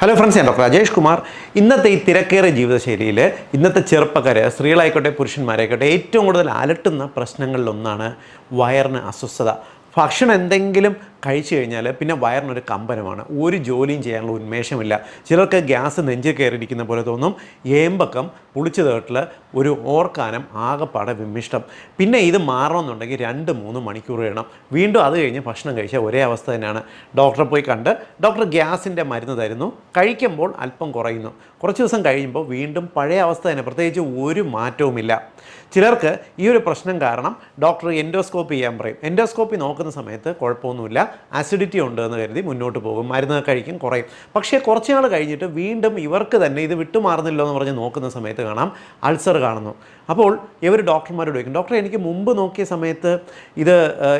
Hello friends ഞാൻ doctor Rajesh Kumar. ഇന്നത്തെ ഈ തിരക്കേറിയ ജീവിതശൈലിയിൽ ഇന്നത്തെ ചെറുപ്പക്കാരെ സ്ത്രീകളായിക്കോട്ടെ പുരുഷന്മാരായിക്കോട്ടെ ഏറ്റവും കൂടുതൽ അലട്ടുന്ന പ്രശ്നങ്ങളിലൊന്നാണ് വയറിന് അസ്വസ്ഥത. ഭക്ഷണം എന്തെങ്കിലും കഴിച്ചു കഴിഞ്ഞാൽ പിന്നെ വയറിനൊരു കമ്പനമാണ്. ഒരു ജോലിയും ചെയ്യാനുള്ള ഉന്മേഷമില്ല. ചിലർക്ക് ഗ്യാസ് നെഞ്ചിൽ കയറിയിരിക്കുന്ന പോലെ തോന്നും. ഏമ്പക്കം പുളിച്ചു തേട്ടിൽ ഒരു ഓർക്കാനം ആകെപ്പാടെ വിമ്മിഷ്ടം. പിന്നെ ഇത് മാറണമെന്നുണ്ടെങ്കിൽ രണ്ട് മൂന്ന് മണിക്കൂർ വേണം. വീണ്ടും അത് കഴിഞ്ഞ് ഭക്ഷണം കഴിച്ചാൽ ഒരേ അവസ്ഥ തന്നെയാണ്. ഡോക്ടറെ പോയി കണ്ട് ഡോക്ടർ ഗ്യാസിന്റെ മരുന്ന് തരുന്നു. കഴിക്കുമ്പോൾ അല്പം കുറയുന്നു. കുറച്ച് ദിവസം കഴിയുമ്പോൾ വീണ്ടും പഴയ അവസ്ഥ തന്നെ. പ്രത്യേകിച്ച് ഒരു മാറ്റവുമില്ല. ചിലർക്ക് ഈ ഒരു പ്രശ്നം കാരണം ഡോക്ടർ എൻഡോസ്കോപ്പ് ചെയ്യാൻ പറയും. എൻഡോസ്കോപ്പി നോക്കുന്ന സമയത്ത് കുഴപ്പമൊന്നുമില്ല. ആസിഡിറ്റി ഉണ്ട് എന്ന് കരുതി മുന്നോട്ട് പോകും. മരുന്ന് കഴിക്കും കുറയും. പക്ഷേ കുറച്ച് നാൾ കഴിഞ്ഞിട്ട് വീണ്ടും ഇവർക്ക് തന്നെ ഇത് വിട്ടുമാറുന്നില്ലോ എന്ന് പറഞ്ഞ് നോക്കുന്ന സമയത്ത് കാണാം അൾസർ കാണുന്നു. അപ്പോൾ ഇവർ ഡോക്ടർമാരോട് ചോദിക്കും ഡോക്ടർ എനിക്ക് മുമ്പ് നോക്കിയ സമയത്ത് ഇത്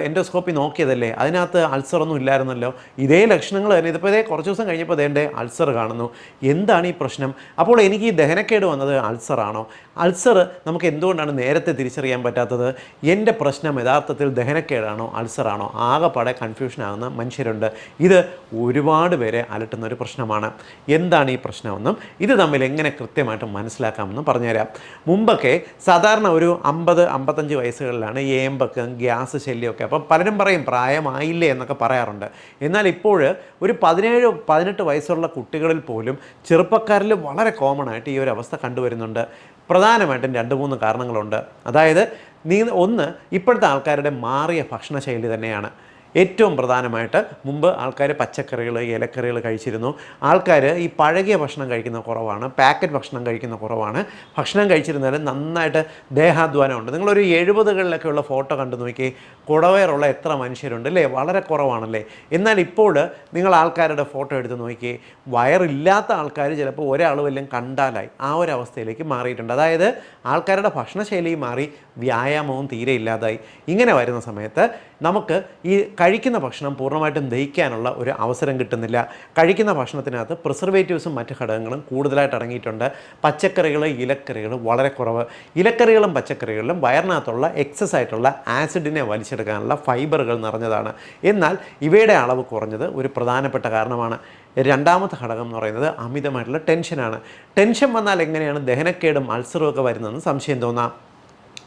എൻഡോസ്കോപ്പി നോക്കിയതല്ലേ? അതിനകത്ത് അൾസറൊന്നും ഇല്ലായിരുന്നല്ലോ. ഇതേ ലക്ഷണങ്ങൾ തന്നെ. ഇതിപ്പോൾ ഇതേ കുറച്ച് ദിവസം കഴിഞ്ഞപ്പോൾ അതേന്റെ അൾസർ കാണുന്നു. എന്താണ് ഈ പ്രശ്നം? അപ്പോൾ എനിക്ക് ഈ ദഹനക്കേട് വന്നത് അൾസറാണോ അൾസർ നമുക്ക് എന്തുകൊണ്ടാണ് നേരത്തെ തിരിച്ചറിയാൻ പറ്റാത്തത്? എന്റെ പ്രശ്നം യഥാർത്ഥത്തിൽ ദഹനക്കേടാണോ അൾസറാണോ ആകെപ്പാടെ കൺഫ്യൂഷൻ ആകുന്ന മനുഷ്യരുണ്ട്. ഇത് ഒരുപാട് പേരെ അലട്ടുന്ന ഒരു പ്രശ്നമാണ്. എന്താണ് ഈ പ്രശ്നമെന്നും ഇത് തമ്മിൽ എങ്ങനെ കൃത്യമായിട്ട് മനസ്സിലാക്കാമെന്നും പറഞ്ഞുതരാം. മുമ്പൊക്കെ സാധാരണ ഒരു അമ്പത് അമ്പത്തഞ്ച് വയസ്സുകളിലാണ് ഏമ്പക്കം ഗ്യാസ് ശല്യമൊക്കെ. അപ്പം പലരും പറയും പ്രായമായില്ലേ എന്നൊക്കെ പറയാറുണ്ട്. എന്നാൽ ഇപ്പോൾ ഒരു പതിനേഴ് പതിനെട്ട് വയസ്സുള്ള കുട്ടികളിൽ പോലും ചെറുപ്പക്കാരിൽ വളരെ കോമൺ ആയിട്ട് ഈ ഒരു അവസ്ഥ കണ്ടുവരുന്നുണ്ട്. പ്രധാനമായിട്ടും രണ്ട് മൂന്ന് കാരണങ്ങളുണ്ട്. അതായത് നീ ഒന്ന് ഇപ്പോഴത്തെ ആൾക്കാരുടെ മാറിയ ഭക്ഷണശൈലി തന്നെയാണ്. ഏറ്റവും പ്രധാനമായിട്ട് മുമ്പ് ആൾക്കാർ പച്ചക്കറികൾ ഇലക്കറികൾ കഴിച്ചിരുന്നു. ആൾക്കാർ ഈ പഴകിയ ഭക്ഷണം കഴിക്കുന്ന കുറവാണ് പാക്കറ്റ് ഭക്ഷണം കഴിക്കുന്ന കുറവാണ്. ഭക്ഷണം കഴിച്ചിരുന്നാലും നന്നായിട്ട് ദേഹാധ്വാനമുണ്ട്. നിങ്ങളൊരു എഴുപതുകളിലൊക്കെയുള്ള ഫോട്ടോ കണ്ടു നോക്കി കുടവയറുള്ള എത്ര മനുഷ്യരുണ്ട് അല്ലേ? വളരെ കുറവാണല്ലേ? എന്നാൽ ഇപ്പോൾ നിങ്ങൾ ആൾക്കാരുടെ ഫോട്ടോ എടുത്ത് നോക്കി വയറില്ലാത്ത ആൾക്കാർ ചിലപ്പോൾ ഒരാൾ വല്ലതും കണ്ടാലായി ആ ഒരു അവസ്ഥയിലേക്ക് മാറിയിട്ടുണ്ട്. അതായത് ആൾക്കാരുടെ ഭക്ഷണശൈലി മാറി വ്യായാമവും തീരെ ഇല്ലാതായി. ഇങ്ങനെ വരുന്ന സമയത്ത് നമുക്ക് ഈ കഴിക്കുന്ന ഭക്ഷണം പൂർണമായിട്ടും ദഹിക്കാനുള്ള ഒരു അവസരം കിട്ടുന്നില്ല. കഴിക്കുന്ന ഭക്ഷണത്തിനകത്ത് പ്രിസർവേറ്റീവ്സും മറ്റ് ഘടകങ്ങളും കൂടുതലായിട്ട് അടങ്ങിയിട്ടുണ്ട്. പച്ചക്കറികൾ ഇലക്കറികൾ വളരെ കുറവ്. ഇലക്കറികളും പച്ചക്കറികളിലും വയറിനകത്തുള്ള എക്സസ് ആയിട്ടുള്ള ആസിഡിനെ വലിച്ചെടുക്കാനുള്ള ഫൈബറുകൾ നിറഞ്ഞതാണ്. എന്നാൽ ഇവയുടെ അളവ് കുറഞ്ഞത് ഒരു പ്രധാനപ്പെട്ട കാരണമാണ്. രണ്ടാമത്തെ ഘടകം എന്ന് പറയുന്നത് അമിതമായിട്ടുള്ള ടെൻഷനാണ് ടെൻഷൻ വന്നാൽ എങ്ങനെയാണ് ദഹനക്കേടും അൾസറും ഒക്കെ വരുന്നതെന്ന് സംശയം തോന്നാം.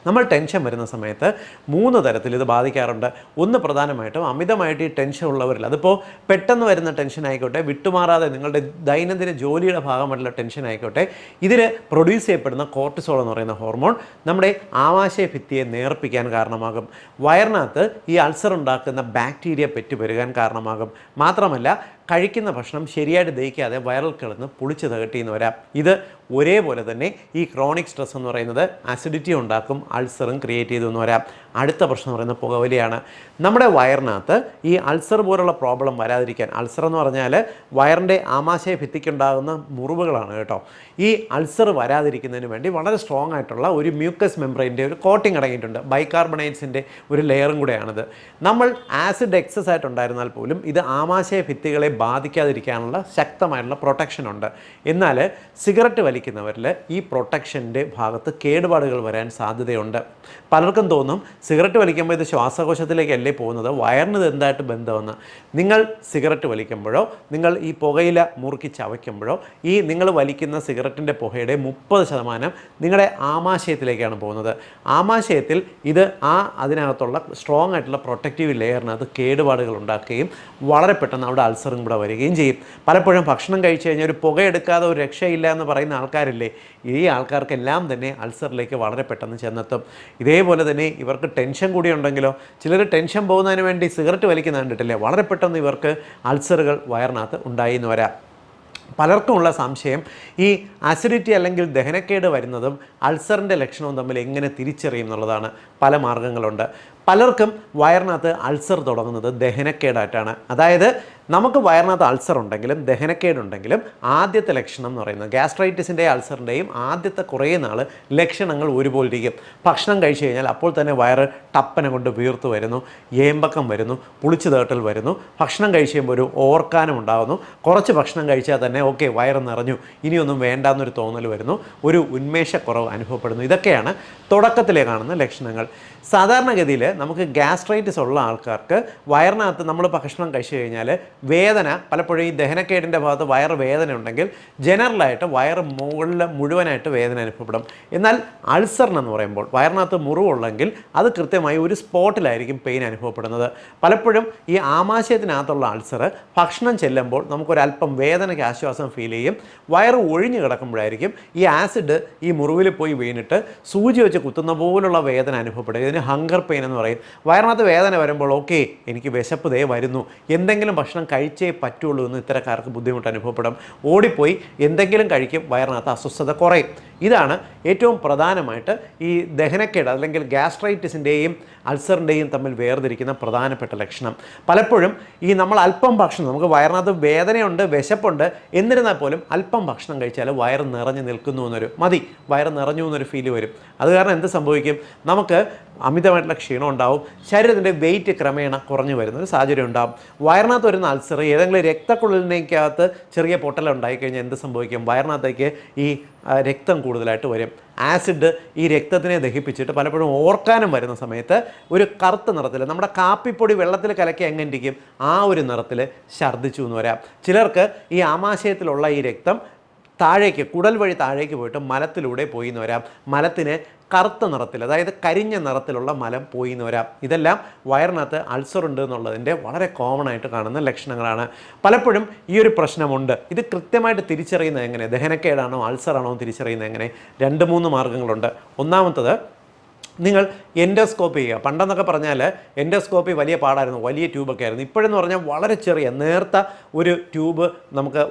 നമ്മൾ ടെൻഷൻ വരുന്ന സമയത്ത് മൂന്ന് തരത്തിൽ ഇത് ബാധിക്കാറുണ്ട്. ഒന്ന് പ്രധാനമായിട്ടും അമിതമായിട്ട് ഈ ടെൻഷൻ ഉള്ളവരിൽ അതിപ്പോൾ പെട്ടെന്ന് വരുന്ന ടെൻഷൻ ആയിക്കോട്ടെ വിട്ടുമാറാതെ നിങ്ങളുടെ ദൈനംദിന ജോലിയുടെ ഭാഗമായിട്ടുള്ള ടെൻഷൻ ആയിക്കോട്ടെ ഇതിൽ പ്രൊഡ്യൂസ് ചെയ്യപ്പെടുന്ന കോർട്ടിസോൾ എന്ന് പറയുന്ന ഹോർമോൺ നമ്മുടെ ആമാശയ ഭിത്തിയെ നേർപ്പിക്കാൻ കാരണമാകും. വയറിനകത്ത് ഈ അൾസർ ഉണ്ടാക്കുന്ന ബാക്ടീരിയ പെറ്റുപെരുകാൻ കാരണമാകും. മാത്രമല്ല കഴിക്കുന്ന ഭക്ഷണം ശരിയായിട്ട് ദഹിക്കാതെ വയറൽ കിടന്ന് പുളിച്ച് തകട്ടിന്ന് വരാം. ഇത് ഒരേപോലെ തന്നെ ഈ ക്രോണിക് സ്ട്രെസ് എന്ന് പറയുന്നത് അസിഡിറ്റി ഉണ്ടാക്കും അൾസറും ക്രിയേറ്റ് ചെയ്തു എന്ന് വരാം. അടുത്ത പ്രശ്നം എന്ന് പറയുന്നത് പുകവലിയാണ് നമ്മുടെ വയറിനകത്ത് ഈ അൾസർ പോലുള്ള പ്രോബ്ലം വരാതിരിക്കാൻ അൾസർ എന്ന് പറഞ്ഞാൽ വയറിന്റെ ആമാശയ ഭിത്തിക്കുണ്ടാകുന്ന മുറിവുകളാണ് കേട്ടോ. ഈ അൾസർ വരാതിരിക്കുന്നതിന് വേണ്ടി വളരെ സ്ട്രോങ് ആയിട്ടുള്ള ഒരു മ്യൂക്കസ് മെമ്പറിന്റെ ഒരു കോട്ടിംഗ് അടങ്ങിയിട്ടുണ്ട്. ബൈകാർബണേറ്റ്സിന്റെ ഒരു ലെയറും കൂടെയാണിത്. നമ്മൾ ആസിഡ് എക്സസ് ആയിട്ടുണ്ടായിരുന്നാൽ പോലും ഇത് ആമാശയ ഭിത്തികളെ ബാധിക്കാതിരിക്കാനുള്ള ശക്തമായിട്ടുള്ള പ്രൊട്ടക്ഷൻ ഉണ്ട്. എന്നാൽ സിഗരറ്റ് വലിക്കുന്നവരിൽ ഈ പ്രൊട്ടക്ഷന്റെ ഭാഗത്ത് കേടുപാടുകൾ വരാൻ സാധ്യതയുണ്ട്. പലർക്കും തോന്നും സിഗരറ്റ് വലിക്കുമ്പോൾ ഇത് ശ്വാസകോശത്തിലേക്കല്ലേ പോകുന്നത്? വയറിന് ഇത് എന്തായിട്ട് ബന്ധമെന്ന് നിങ്ങൾ സിഗരറ്റ് വലിക്കുമ്പോഴോ നിങ്ങൾ ഈ പുകയില മുറുക്കി ചവയ്ക്കുമ്പോഴോ ഈ നിങ്ങൾ വലിക്കുന്ന സിഗരറ്റിന്റെ പുകയുടെ മുപ്പത് ശതമാനം നിങ്ങളുടെ ആമാശയത്തിലേക്കാണ് പോകുന്നത്. ആമാശയത്തിൽ ഇത് ആ അതിനകത്തുള്ള സ്ട്രോങ് ആയിട്ടുള്ള പ്രൊട്ടക്റ്റീവ് ലെയറിനകത്ത് കേടുപാടുകൾ ഉണ്ടാക്കുകയും വളരെ പെട്ടെന്ന് അവിടെ അൾസറും കൂടെ വരികയും ചെയ്യും. പലപ്പോഴും ഭക്ഷണം കഴിച്ചു കഴിഞ്ഞാൽ ഒരു പുകയെടുക്കാതെ ഒരു രക്ഷയില്ല എന്ന് പറയുന്ന ആൾക്കാരില്ലേ? ഈ ആൾക്കാർക്കെല്ലാം തന്നെ അൾസറിലേക്ക് വളരെ പെട്ടെന്ന് ചെന്നെത്തും. ഇതേപോലെ തന്നെ ഇവർക്ക് ടെൻഷൻ കൂടി ഉണ്ടെങ്കിലോ ചിലർ ടെൻഷൻ പോകുന്നതിന് വേണ്ടി സിഗരറ്റ് വലിക്കുന്ന കണ്ടിട്ടില്ലേ? വളരെ പെട്ടെന്ന് ഇവർക്ക് അൾസറുകൾ വയറിനകത്ത് ഉണ്ടായി എന്ന് വരാം. പലർക്കുമുള്ള സംശയം ഈ അസിഡിറ്റി അല്ലെങ്കിൽ ദഹനക്കേട് വരുന്നതും അൾസറിന്റെ ലക്ഷണവും തമ്മിൽ എങ്ങനെ തിരിച്ചറിയും എന്നുള്ളതാണ് പല മാർഗങ്ങളുണ്ട്. പലർക്കും വയറിനകത്ത് അൾസർ തുടങ്ങുന്നത് ദഹനക്കേടായിട്ടാണ്. അതായത് നമുക്ക് വയറിനകത്ത് അൾസർ ഉണ്ടെങ്കിലും ദഹനക്കേടുണ്ടെങ്കിലും ആദ്യത്തെ ലക്ഷണം എന്ന് പറയുന്നത് ഗ്യാസ്ട്രൈറ്റിസിന്റെ അൾസറിന്റെയും ആദ്യത്തെ കുറേ നാൾ ലക്ഷണങ്ങൾ ഒരുപോലെ ഇരിക്കും ഭക്ഷണം കഴിച്ചു കഴിഞ്ഞാൽ അപ്പോൾ തന്നെ വയറ് ടപ്പനെ കൊണ്ട് വീർത്ത് വരുന്നു ഏമ്പക്കം വരുന്നു പുളിച്ചു തേട്ടൽ വരുന്നു. ഭക്ഷണം കഴിച്ച് കഴിയുമ്പോൾ ഒരു ഓർക്കാനം ഉണ്ടാകുന്നു കുറച്ച് ഭക്ഷണം കഴിച്ചാൽ തന്നെ ഓക്കെ വയറ് നിറഞ്ഞു. ഇനിയൊന്നും വേണ്ടാന്നൊരു തോന്നൽ വരുന്നു. ഒരു ഉന്മേഷക്കുറവ് അനുഭവപ്പെടുന്നു. ഇതൊക്കെയാണ് തുടക്കത്തിലെ കാണുന്ന ലക്ഷണങ്ങൾ. സാധാരണഗതിയിൽ നമുക്ക് ഗ്യാസ്ട്രൈറ്റിസ് ഉള്ള ആൾക്കാർക്ക് വയറിനകത്ത് നമ്മൾ ഭക്ഷണം കഴിച്ചു കഴിഞ്ഞാൽ വേദന പലപ്പോഴും ഈ ദഹനക്കേടിന്റെ ഭാഗത്ത് വയറ് വേദന ഉണ്ടെങ്കിൽ ജനറലായിട്ട് വയറ് മുകളിൽ മുഴുവനായിട്ട് വേദന അനുഭവപ്പെടും. എന്നാൽ അൾസറിനെന്ന് പറയുമ്പോൾ വയറിനകത്ത് മുറിവുള്ളെങ്കിൽ അത് കൃത്യമായി ഒരു സ്പോട്ടിലായിരിക്കും പെയിൻ അനുഭവപ്പെടുന്നത്. പലപ്പോഴും ഈ ആമാശയത്തിനകത്തുള്ള അൾസർ ഭക്ഷണം ചെല്ലുമ്പോൾ നമുക്കൊരല്പം വേദനയ്ക്ക് ആശ്വാസം ഫീൽ ചെയ്യും. വയറ് ഒഴിഞ്ഞു കിടക്കുമ്പോഴായിരിക്കും ഈ ആസിഡ് ഈ മുറിവിൽ പോയി വീണിട്ട് സൂചി വെച്ച് കുത്തുന്ന പോലുള്ള വേദന അനുഭവപ്പെടുക ഇതിന് ഹങ്കർ പെയിൻ എന്ന് പറയും. വയറിനകത്ത് വേദന വരുമ്പോൾ ഓക്കെ എനിക്ക് വിശപ്പ് ദേ വരുന്നു. എന്തെങ്കിലും ഭക്ഷണം കഴിച്ചേ പറ്റുള്ളൂ എന്ന് ഇത്തരക്കാർക്ക് ബുദ്ധിമുട്ട് അനുഭവപ്പെടും. ഓടിപ്പോയി എന്തെങ്കിലും കഴിക്കും വയറിനകത്ത് അസ്വസ്ഥത കുറയും. ഇതാണ് ഏറ്റവും പ്രധാനമായിട്ട് ഈ ദഹനക്കേട് അല്ലെങ്കിൽ ഗ്യാസ്ട്രൈറ്റിസിന്റെയും അൾസറിന്റെയും തമ്മിൽ വേർതിരിക്കുന്ന പ്രധാനപ്പെട്ട ലക്ഷണം. പലപ്പോഴും ഈ നമ്മൾ അല്പം ഭക്ഷണം നമുക്ക് വയറിനകത്ത് വേദനയുണ്ട് വിശപ്പുണ്ട് എന്നിരുന്നാൽ പോലും അല്പം ഭക്ഷണം കഴിച്ചാൽ വയറ് നിറഞ്ഞു നിൽക്കുന്നു എന്നൊരു മതി വയറ് നിറഞ്ഞു എന്നൊരു ഫീൽ വരും. അത് കാരണം എന്ത് സംഭവിക്കും? നമുക്ക് അമിതമായിട്ടുള്ള ക്ഷീണം ഉണ്ടാവും. ശരീരത്തിന്റെ വെയിറ്റ് ക്രമേണ കുറഞ്ഞു വരുന്ന ഒരു സാഹചര്യം ഉണ്ടാകും വയറിനകത്ത് വരുന്ന അൾസർ ഏതെങ്കിലും രക്തക്കുഴലിനകത്ത് ചെറിയ പൊട്ടൽ ഉണ്ടായിക്കഴിഞ്ഞാൽ എന്ത് സംഭവിക്കും? വയറിനകത്തേക്ക് ഈ രക്തം കൂടുതലായിട്ട് വരും. ആസിഡ് ഈ രക്തത്തിനെ ദഹിപ്പിച്ചിട്ട് പലപ്പോഴും ഓർക്കാനും വരുന്ന സമയത്ത് ഒരു കറുത്ത നിറത്തിൽ നമ്മുടെ കാപ്പിപ്പൊടി വെള്ളത്തിൽ കലക്കി എങ്ങനെ ഇരിക്കും? ആ ഒരു നിറത്തിൽ ഛർദ്ദിച്ചു എന്ന് വരാം. ചിലർക്ക് ഈ ആമാശയത്തിലുള്ള ഈ രക്തം താഴേക്ക് കുടൽ വഴി താഴേക്ക് പോയിട്ട് മലത്തിലൂടെ പോയി എന്ന് വരാം. മലത്തിന് കറുത്ത നിറത്തിൽ അതായത് കരിഞ്ഞ നിറത്തിലുള്ള മലം പോയി എന്ന് വരാം. ഇതെല്ലാം വയറിനകത്ത് അൾസർ ഉണ്ട് എന്നുള്ളതിന്റെ വളരെ കോമൺ ആയിട്ട് കാണുന്ന ലക്ഷണങ്ങളാണ്. പലപ്പോഴും ഈ ഒരു പ്രശ്നമുണ്ട്. ഇത് കൃത്യമായിട്ട് തിരിച്ചറിയുന്നത് എങ്ങനെ? ദഹനക്കേടാണോ അൾസറാണോ തിരിച്ചറിയുന്നത് എങ്ങനെ? രണ്ട് മൂന്ന് മാർഗങ്ങളുണ്ട് ഒന്നാമത്തത് നിങ്ങൾ എൻഡോസ്കോപ്പി ചെയ്യുക. പണ്ടെന്നൊക്കെ പറഞ്ഞാൽ എൻഡോസ്കോപ്പി വലിയ പാടായിരുന്നു വലിയ ട്യൂബൊക്കെ ആയിരുന്നു. ഇപ്പോഴെന്ന് പറഞ്ഞാൽ വളരെ ചെറിയ നേർത്ത ഒരു ട്യൂബ് നമുക്ക്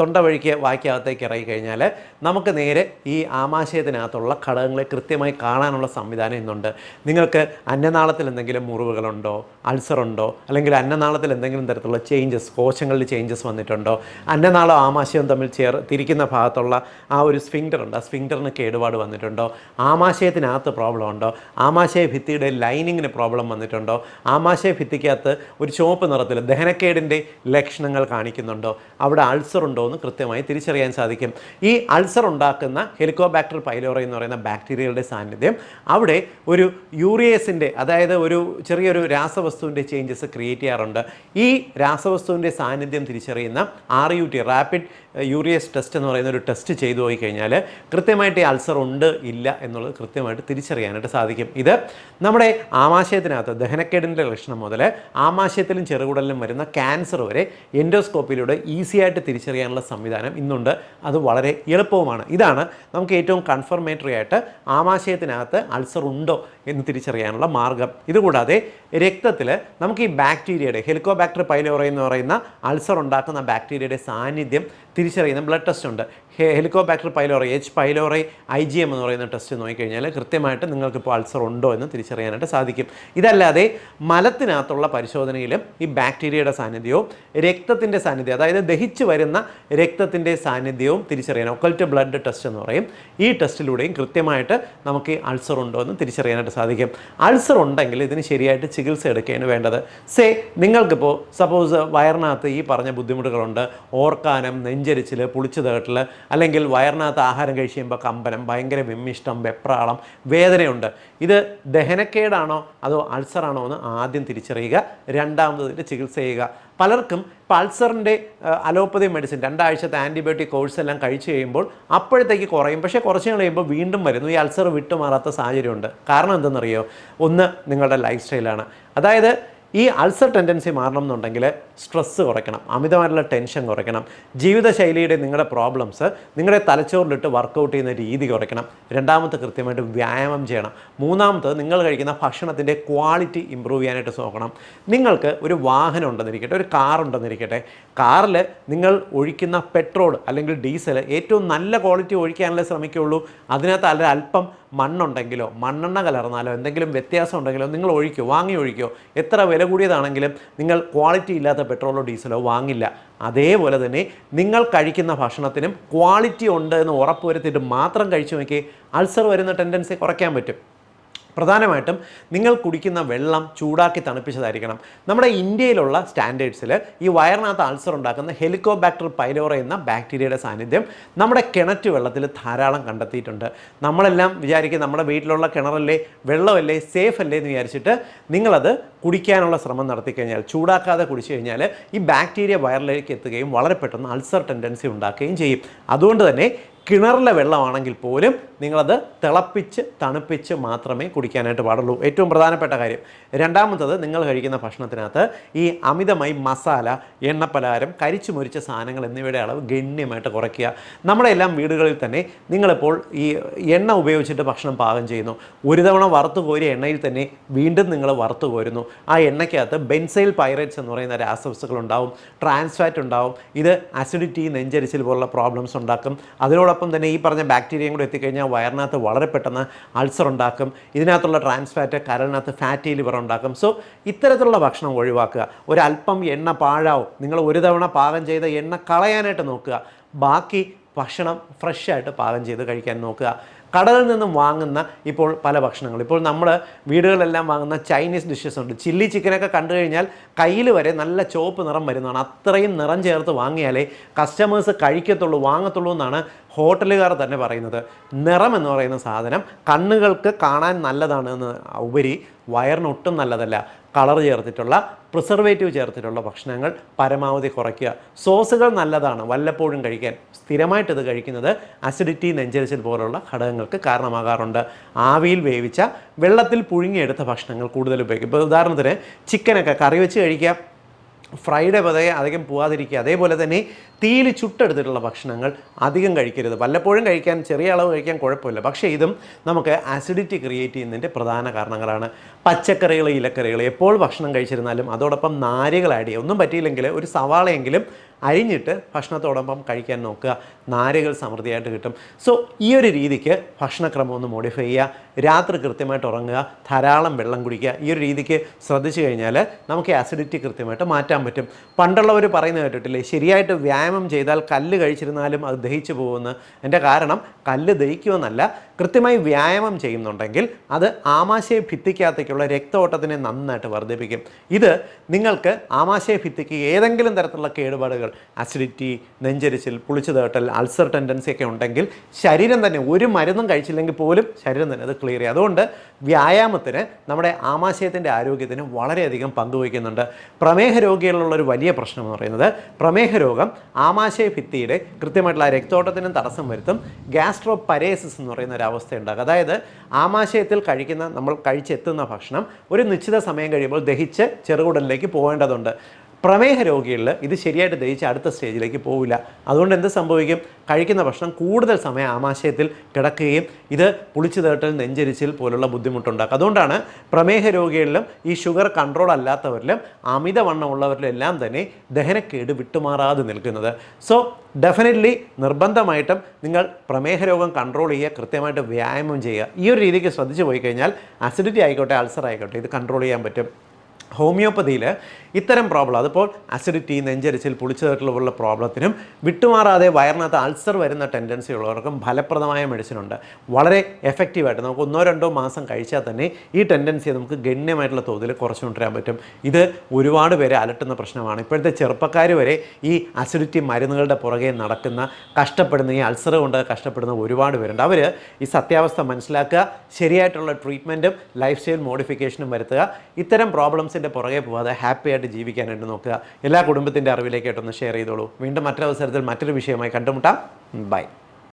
തൊണ്ട വഴിക്ക് വായ്ക്കകത്തേക്ക് ഇറങ്ങി കഴിഞ്ഞാൽ നമുക്ക് നേരെ ഈ ആമാശയത്തിനകത്തുള്ള ഘടകങ്ങളെ കൃത്യമായി കാണാനുള്ള സംവിധാനം ഇന്നുണ്ട്. നിങ്ങൾക്ക് അന്നനാളത്തിൽ എന്തെങ്കിലും മുറിവുകളുണ്ടോ അൾസറുണ്ടോ അല്ലെങ്കിൽ അന്നനാളത്തിൽ എന്തെങ്കിലും തരത്തിലുള്ള ചേഞ്ചസ് കോശങ്ങളിൽ ചേഞ്ചസ് വന്നിട്ടുണ്ടോ? അന്നനാളം ആമാശയവും തമ്മിൽ ചേർ തിരിക്കുന്ന ഭാഗത്തുള്ള ആ ഒരു സ്ഫിങ്ഡർ ഉണ്ട് ആ സ്ഫിങ്ഡറിന് കേടുപാട് വന്നിട്ടുണ്ടോ? ആമാശയത്തിനകത്ത് പ്രോബ്ലം ഉണ്ടോ ആമാശയ ഭിത്തിയുടെ ലൈനിങ്ങിന് പ്രോബ്ലം വന്നിട്ടുണ്ടോ? ആമാശയ ഭിത്തിക്കകത്ത് ഒരു ചുവപ്പ് നിറത്തിൽ ദഹനക്കേടിന്റെ ലക്ഷണങ്ങൾ കാണിക്കുന്നുണ്ടോ? അവിടെ അൾസർ ഉണ്ടോ എന്ന് കൃത്യമായി തിരിച്ചറിയാൻ സാധിക്കും. ഈ അൾസർ ഉണ്ടാക്കുന്ന ഹെലിക്കോബാക്ടർ പൈലോറി എന്ന് പറയുന്ന ബാക്ടീരിയകളുടെ സാന്നിധ്യം അവിടെ ഒരു യൂറിയസിന്റെ അതായത് ഒരു ചെറിയൊരു രാസവസ്തുവിന്റെ ചേഞ്ചസ് ക്രിയേറ്റ് ചെയ്യാറുണ്ട്. ഈ രാസവസ്തുവിന്റെ സാന്നിധ്യം തിരിച്ചറിയുന്ന R U T rapid urease test എന്ന് പറയുന്ന ഒരു ടെസ്റ്റ് ചെയ്തു പോയി കഴിഞ്ഞാൽ കൃത്യമായിട്ട് ഈ അൾസർ ഉണ്ട് ഇല്ല എന്നുള്ളത് കൃത്യമായിട്ട് തിരിച്ചറിയാനായിട്ട് സാധിക്കും. ഇത് നമ്മുടെ ആമാശയത്തിനകത്ത് ദഹനക്കേടിന്റെ ലക്ഷണം മുതൽ ആമാശയത്തിലും ചെറുകുടലിലും വരുന്ന ക്യാൻസർ വരെ എൻഡോസ്കോപ്പിലൂടെ ഈസി ആയിട്ട് തിരിച്ചറിയാനുള്ള സംവിധാനം ഇന്നുണ്ട്. അത് വളരെ എളുപ്പവുമാണ്. ഇതാണ് നമുക്ക് ഏറ്റവും കൺഫർമേറ്ററി ആയിട്ട് ആമാശയത്തിനകത്ത് അൾസർ ഉണ്ടോ എന്ന് തിരിച്ചറിയാനുള്ള മാർഗം. ഇതുകൂടാതെ രക്തത്തിൽ നമുക്ക് ഈ ബാക്ടീരിയയുടെ ഹെലിക്കോബാക്ടർ പൈലോറ എന്ന് പറയുന്ന അൾസർ ഉണ്ടാക്കുന്ന ബാക്ടീരിയയുടെ സാന്നിധ്യം തിരിച്ചറിയുന്ന ബ്ലഡ് ടെസ്റ്റ് ഉണ്ട്. Helicobacter pylori H pylori I G M എന്ന് പറയുന്ന ടെസ്റ്റ് നോക്കിക്കഴിഞ്ഞാൽ കൃത്യമായിട്ട് നിങ്ങൾക്ക് ഇപ്പോൾ അൾസർ ഉണ്ടോ എന്ന് തിരിച്ചറിയാനായിട്ട് സാധിക്കും. ഇതല്ലാതെ മലത്തിനകത്തുള്ള പരിശോധനയിലും ഈ ബാക്ടീരിയയുടെ സാന്നിധ്യവും രക്തത്തിന്റെ സാന്നിധ്യം അതായത് ദഹിച്ചു വരുന്ന രക്തത്തിന്റെ സാന്നിധ്യവും തിരിച്ചറിയാൻ ഒക്കൽറ്റ് ബ്ലഡ് ടെസ്റ്റ് എന്ന് പറയും. ഈ ടെസ്റ്റിലൂടെയും കൃത്യമായിട്ട് നമുക്ക് അൾസർ ഉണ്ടോ എന്ന് തിരിച്ചറിയാനായിട്ട് സാധിക്കും. അൾസർ ഉണ്ടെങ്കിൽ ഇതിന് ശരിയായിട്ട് ചികിത്സ എടുക്കുകയാണ് വേണ്ടത്. സേ നിങ്ങൾക്കിപ്പോൾ സപ്പോസ് വയറിനകത്ത് ഈ പറഞ്ഞ ബുദ്ധിമുട്ടുകളുണ്ട്. ഓർക്കാനം നെഞ്ചരിച്ചിൽ പുളിച്ചു തേട്ടൽ അല്ലെങ്കിൽ വയറിനകത്ത് ആഹാരം കഴിച്ച് കഴിയുമ്പോൾ കമ്പനം ഭയങ്കര വിമ്മിഷ്ടം വെപ്രാളം വേദനയുണ്ട്. ഇത് ദഹനക്കേടാണോ അതോ അൾസറാണോ എന്ന് ആദ്യം തിരിച്ചറിയുക രണ്ടാമത് ഇതിന്റെ ചികിത്സ ചെയ്യുക. പലർക്കും ഇപ്പോൾ അൾസറിന്റെ അലോപ്പതി മെഡിസിൻ രണ്ടാഴ്ചത്തെ ആന്റിബയോട്ടിക് കോഴ്സ് എല്ലാം കഴിച്ചു കഴിയുമ്പോൾ അപ്പോഴത്തേക്ക് കുറയും. പക്ഷേ കുറച്ച് കഴിയുമ്പോൾ വീണ്ടും വരുന്നു. ഈ അൾസർ വിട്ടുമാറാത്ത സാഹചര്യമുണ്ട്. കാരണം എന്തെന്നറിയോ? ഒന്ന് നിങ്ങളുടെ ലൈഫ് സ്റ്റൈലാണ്. അതായത് ഈ അൾസർ ടെൻഡൻസി മാറണം എന്നുണ്ടെങ്കിൽ സ്ട്രെസ്സ് കുറയ്ക്കണം അമിതമായിട്ടുള്ള ടെൻഷൻ കുറയ്ക്കണം ജീവിതശൈലിയുടെ നിങ്ങളുടെ പ്രോബ്ലംസ് നിങ്ങളുടെ തലച്ചോറിലിട്ട് വർക്കൗട്ട് ചെയ്യുന്ന രീതി കുറയ്ക്കണം രണ്ടാമത്തെ കൃത്യമായിട്ട് വ്യായാമം ചെയ്യണം മൂന്നാമത്തത് നിങ്ങൾ കഴിക്കുന്ന ഭക്ഷണത്തിന്റെ ക്വാളിറ്റി ഇമ്പ്രൂവ് ചെയ്യാനായിട്ട് നോക്കണം. നിങ്ങൾക്ക് ഒരു വാഹനം ഉണ്ടെന്നിരിക്കട്ടെ ഒരു കാർ ഉണ്ടെന്നിരിക്കട്ടെ കാറിൽ നിങ്ങൾ ഒഴിക്കുന്ന പെട്രോൾ അല്ലെങ്കിൽ ഡീസൽ ഏറ്റവും നല്ല ക്വാളിറ്റി ഒഴിക്കാനല്ലേ ശ്രമിക്കുകയുള്ളൂ. അതിനകത്ത് അല്ല അല്പം മണ്ണുണ്ടെങ്കിലോ മണ്ണെണ്ണ കലർന്നാലോ എന്തെങ്കിലും വ്യത്യാസം ഉണ്ടെങ്കിലോ നിങ്ങൾ ഒഴിക്കോ വാങ്ങി ഒഴിക്കോ. എത്ര വില കൂടിയതാണെങ്കിലും നിങ്ങൾ ക്വാളിറ്റി ഇല്ലാത്ത പെട്രോളോ ഡീസലോ വാങ്ങില്ല. അതേപോലെ തന്നെ നിങ്ങൾ കഴിക്കുന്ന ഭക്ഷണത്തിനും ക്വാളിറ്റി ഉണ്ട് എന്ന് ഉറപ്പ് വരുത്തിയിട്ട് മാത്രം കഴിച്ചു നോക്കി അൾസർ വരുന്ന ടെൻഡൻസി കുറയ്ക്കാൻ പറ്റും. പ്രധാനമായിട്ടും നിങ്ങൾ കുടിക്കുന്ന വെള്ളം ചൂടാക്കി തണുപ്പിച്ചതായിരിക്കണം. നമ്മുടെ ഇന്ത്യയിലുള്ള സ്റ്റാൻഡേർഡ്സിൽ ഈ വയറിനകത്ത് അൾസർ ഉണ്ടാക്കുന്ന ഹെലിക്കോബാക്ടർ പൈലോറ എന്ന ബാക്ടീരിയയുടെ സാന്നിധ്യം നമ്മുടെ കിണറ്റ് വെള്ളത്തിൽ ധാരാളം കണ്ടെത്തിയിട്ടുണ്ട്. നമ്മളെല്ലാം വിചാരിക്കും നമ്മുടെ വീട്ടിലുള്ള കിണറല്ലേ വെള്ളമല്ലേ സേഫ് അല്ലേ എന്ന് വിചാരിച്ചിട്ട് നിങ്ങളത് കുടിക്കാനുള്ള ശ്രമം നടത്തി കഴിഞ്ഞാൽ ചൂടാക്കാതെ കുടിച്ചു കഴിഞ്ഞാൽ ഈ ബാക്ടീരിയ വയറിലേക്ക് എത്തുകയും വളരെ പെട്ടെന്ന് അൾസർ ടെൻഡൻസി ഉണ്ടാക്കുകയും ചെയ്യും. അതുകൊണ്ട് തന്നെ കിണറിലെ വെള്ളമാണെങ്കിൽ പോലും നിങ്ങളത് തിളപ്പിച്ച് തണുപ്പിച്ച് മാത്രമേ കുടിക്കാനായിട്ട് പാടുള്ളൂ. ഏറ്റവും പ്രധാനപ്പെട്ട കാര്യം. രണ്ടാമത്തത് നിങ്ങൾ കഴിക്കുന്ന ഭക്ഷണത്തിനകത്ത് ഈ അമിതമായി മസാല എണ്ണപ്പലഹാരം കരിച്ചു മുരിച്ച സാധനങ്ങൾ എന്നിവയുടെ അളവ് ഗണ്യമായിട്ട് കുറയ്ക്കുക. നമ്മുടെ എല്ലാം വീടുകളിൽ തന്നെ നിങ്ങളിപ്പോൾ ഈ എണ്ണ ഉപയോഗിച്ചിട്ട് ഭക്ഷണം പാകം ചെയ്യുന്നു. ഒരു തവണ വറുത്ത് കോരിയ എണ്ണയിൽ തന്നെ വീണ്ടും നിങ്ങൾ വറുത്തു കോരുന്നു. ആ എണ്ണയ്ക്കകത്ത് ബെൻസൈൽ പൈറേറ്റ്സ് എന്ന് പറയുന്ന രാസവസ്തുക്കൾ ഉണ്ടാവും. ട്രാൻസ്ഫാറ്റ് ഉണ്ടാവും. ഇത് അസിഡിറ്റി നെഞ്ചരിച്ചിൽ പോലുള്ള പ്രോബ്ലംസ് ഉണ്ടാക്കും. അതിനോടൊപ്പം തന്നെ ഈ പറഞ്ഞ ബാക്ടീരിയയും കൂടെ എത്തിക്കഴിഞ്ഞാൽ വയറിനകത്ത് വളരെ പെട്ടെന്ന് അൾസർ ഉണ്ടാക്കും. ഇതിനകത്തുള്ള ട്രാൻസ്ഫാറ്റ് കരളിനകത്ത് ഫാറ്റി ലിവർ ഉണ്ടാക്കും. സോ ഇത്തരത്തിലുള്ള ഭക്ഷണം ഒഴിവാക്കുക. ഒരല്പം എണ്ണ പാഴാവും. നിങ്ങൾ ഒരു തവണ പാകം ചെയ്ത എണ്ണ കളയാനായിട്ട് നോക്കുക. ബാക്കി ഭക്ഷണം ഫ്രഷ് ആയിട്ട് പാകം ചെയ്ത് കഴിക്കാൻ നോക്കുക. കടകളിൽ നിന്നും വാങ്ങുന്ന ഇപ്പോൾ പല ഭക്ഷണങ്ങൾ. ഇപ്പോൾ നമ്മൾ വീടുകളിലെല്ലാം വാങ്ങുന്ന ചൈനീസ് ഡിഷസ് ഉണ്ട്. ചില്ലി ചിക്കനൊക്കെ കണ്ടു കഴിഞ്ഞാൽ കയ്യിൽ വരെ നല്ല ചുവപ്പ് നിറം വരുന്നതാണ്. അത്രയും നിറം ചേർത്ത് വാങ്ങിയാലേ കസ്റ്റമേഴ്സ് കഴിക്കത്തുള്ളൂ വാങ്ങത്തുള്ളൂ എന്നാണ് ഹോട്ടലുകാർ തന്നെ പറയുന്നത്. നിറം എന്ന് പറയുന്ന സാധനം കണ്ണുകൾക്ക് കാണാൻ നല്ലതാണ് എന്ന് ഉപരി വയറിനൊട്ടും നല്ലതല്ല. കളർ ചേർത്തിട്ടുള്ള പ്രിസർവേറ്റീവ് ചേർത്തിട്ടുള്ള ഭക്ഷണങ്ങൾ പരമാവധി കുറയ്ക്കുക. സോസുകൾ നല്ലതാണ് വല്ലപ്പോഴും കഴിക്കാൻ. സ്ഥിരമായിട്ട് ഇത് കഴിക്കുന്നത് അസിഡിറ്റി നെഞ്ചരിച്ചിൽ പോലുള്ള ഘടകങ്ങൾക്ക് കാരണമാകാറുണ്ട്. ആവിയിൽ വേവിച്ച വെള്ളത്തിൽ പുഴുങ്ങിയെടുത്ത ഭക്ഷണങ്ങൾ കൂടുതൽ ഉപയോഗിക്കും. ഇപ്പോൾ ഉദാഹരണത്തിന് ചിക്കനൊക്കെ കറി വെച്ച് കഴിക്കാം. ഫ്രൈഡേ പതയെ അധികം പോവാതിരിക്കുക. അതേപോലെ തന്നെ തീയിൽ ചുട്ടെടുത്തിട്ടുള്ള ഭക്ഷണങ്ങൾ അധികം കഴിക്കരുത്. വല്ലപ്പോഴും കഴിക്കാൻ ചെറിയ അളവ് കഴിക്കാൻ കുഴപ്പമില്ല. പക്ഷേ ഇതും നമുക്ക് ആസിഡിറ്റി ക്രിയേറ്റ് ചെയ്യുന്നതിന്റെ പ്രധാന കാരണങ്ങളാണ്. പച്ചക്കറികൾ ഇലക്കറികൾ എപ്പോൾ ഭക്ഷണം കഴിച്ചിരുന്നാലും അതോടൊപ്പം നാരുകൾ ആഡ് ചെയ്യുക. ഒന്നും പറ്റിയില്ലെങ്കിൽ ഒരു സവാളയെങ്കിലും അരിഞ്ഞിട്ട് ഭക്ഷണത്തോടൊപ്പം കഴിക്കാൻ നോക്കുക. നാരുകൾ സമൃദ്ധിയായിട്ട് കിട്ടും. സോ ഈ ഒരു രീതിക്ക് ഭക്ഷണക്രമം ഒന്ന് മോഡിഫൈ ചെയ്യുക. രാത്രി കൃത്യമായിട്ട് ഉറങ്ങുക. ധാരാളം വെള്ളം കുടിക്കുക. ഈ ഒരു രീതിക്ക് ശ്രദ്ധിച്ചു കഴിഞ്ഞാൽ നമുക്ക് ആസിഡിറ്റി കൃത്യമായിട്ട് മാറ്റാൻ പറ്റും. പണ്ടുള്ളവർ പറയുന്നത് കേട്ടിട്ടില്ലേ? ശരിയായിട്ട് വ്യായാമം ചെയ്താൽ കല്ല് കഴിച്ചിരുന്നാലും അത് ദഹിച്ചു പോകുമെന്ന് എന്റെ കാരണം കല്ല് ദഹിക്കുമെന്നല്ല. കൃത്യമായി വ്യായാമം ചെയ്യുന്നുണ്ടെങ്കിൽ അത് ആമാശയ ഭിത്തിക്കകത്തേക്കുള്ള രക്തഓട്ടത്തിനെ നന്നായിട്ട് വർദ്ധിപ്പിക്കും. ഇത് നിങ്ങൾക്ക് ആമാശയ ഭിത്തിക്ക് ഏതെങ്കിലും തരത്തിലുള്ള കേടുപാടുകൾ അസിഡിറ്റി നെഞ്ചരിച്ചിൽ പുളിച്ചു തേട്ടൽ അൾസർ ടെൻഡൻസി ഒക്കെ ഉണ്ടെങ്കിൽ ശരീരം തന്നെ ഒരു മരുന്നും കഴിച്ചില്ലെങ്കിൽ പോലും ശരീരം തന്നെ അത് ക്ലിയർ ചെയ്യും. അതുകൊണ്ട് വ്യായാമത്തിന് നമ്മുടെ ആമാശയത്തിന്റെ ആരോഗ്യത്തിന് വളരെയധികം പങ്കുവയ്ക്കുന്നുണ്ട് പ്രമേഹ രോഗികളിലുള്ള ഒരു വലിയ പ്രശ്നം എന്ന് പറയുന്നത് പ്രമേഹ രോഗം ആമാശയ ഭിത്തിയുടെ കൃത്യമായിട്ടുള്ള രക്തോട്ടത്തിനും തടസ്സം വരുത്തും. ഗ്യാസ്ട്രോ പരേസിസ് എന്ന് പറയുന്ന ഒരു അവസ്ഥ ഉണ്ടാകും. അതായത് ആമാശയത്തിൽ കഴിക്കുന്ന നമ്മൾ കഴിച്ചെത്തുന്ന ഭക്ഷണം ഒരു നിശ്ചിത സമയം കഴിയുമ്പോൾ ദഹിച്ച് ചെറുകുടലിലേക്ക് പോകേണ്ടതുണ്ട്. പ്രമേഹ രോഗികളിൽ ഇത് ശരിയായിട്ട് ദഹിച്ച് അടുത്ത സ്റ്റേജിലേക്ക് പോവില്ല. അതുകൊണ്ട് എന്ത് സംഭവിക്കും? കഴിക്കുന്ന ഭക്ഷണം കൂടുതൽ സമയം ആമാശയത്തിൽ കിടക്കുകയും ഇത് പുളിച്ചു തേട്ടൽ നെഞ്ചരിച്ചിൽ പോലുള്ള ബുദ്ധിമുട്ടുണ്ടാക്കും. അതുകൊണ്ടാണ് പ്രമേഹ രോഗികളിലും ഈ ഷുഗർ കൺട്രോൾ അല്ലാത്തവരിലും അമിതവണ്ണം ഉള്ളവരിലും എല്ലാം തന്നെ ദഹനക്കേട് വിട്ടുമാറാതെ നിൽക്കുന്നത്. സോ ഡെഫിനറ്റ്ലി നിർബന്ധമായിട്ടും നിങ്ങൾ പ്രമേഹ രോഗം കൺട്രോൾ ചെയ്യുക കൃത്യമായിട്ട് വ്യായാമം ചെയ്യുക. ഈ ഒരു രീതിക്ക് ശ്രദ്ധിച്ചു പോയി കഴിഞ്ഞാൽ അസിഡിറ്റി ആയിക്കോട്ടെ അൾസർ ആയിക്കോട്ടെ ഇത് കൺട്രോൾ ചെയ്യാൻ പറ്റും. ഹോമിയോപ്പതിയിൽ ഇത്തരം പ്രോബ്ലം അതിപ്പോൾ അസിഡിറ്റി നെഞ്ചരിച്ചിൽ പുളിച്ചതായിട്ടുള്ള പ്രോബ്ലത്തിനും വിട്ടുമാറാതെ വയറിനകത്ത് അൾസർ വരുന്ന ടെൻഡൻസി ഉള്ളവർക്കും ഫലപ്രദമായ മെഡിസിൻ ഉണ്ട്. വളരെ എഫക്റ്റീവായിട്ട് നമുക്ക് ഒന്നോ രണ്ടോ മാസം കഴിച്ചാൽ തന്നെ ഈ ടെൻഡൻസിയെ നമുക്ക് ഗണ്യമായിട്ടുള്ള തോതിൽ കുറച്ചു കൊണ്ടുവരാൻ പറ്റും. ഇത് ഒരുപാട് പേരെ അലട്ടുന്ന പ്രശ്നമാണ്. ഇപ്പോഴത്തെ ചെറുപ്പക്കാർ വരെ ഈ അസിഡിറ്റി മരുന്നുകളുടെ പുറകെ നടക്കുന്ന കഷ്ടപ്പെടുന്ന ഈ അൾസർ കൊണ്ട് കഷ്ടപ്പെടുന്ന ഒരുപാട് പേരുണ്ട്. അവർ ഈ സത്യാവസ്ഥ മനസ്സിലാക്കുക ശരിയായിട്ടുള്ള ട്രീറ്റ്മെന്റും ലൈഫ് സ്റ്റൈൽ മോഡിഫിക്കേഷനും വരുത്തുക. ഇത്തരം പ്രോബ്ലംസിന്റെ പുറകെ പോവാതെ ഹാപ്പി ആയിട്ട് ജീവിക്കാനായിട്ട് നോക്കുക. എല്ലാ കുടുംബത്തിന്റെ അറിവിലേക്കായിട്ടൊന്ന് ഷെയർ ചെയ്തോളൂ. വീണ്ടും മറ്റൊരവസരത്തിൽ മറ്റൊരു വിഷയമായി കണ്ടുമുട്ടാം. ബൈ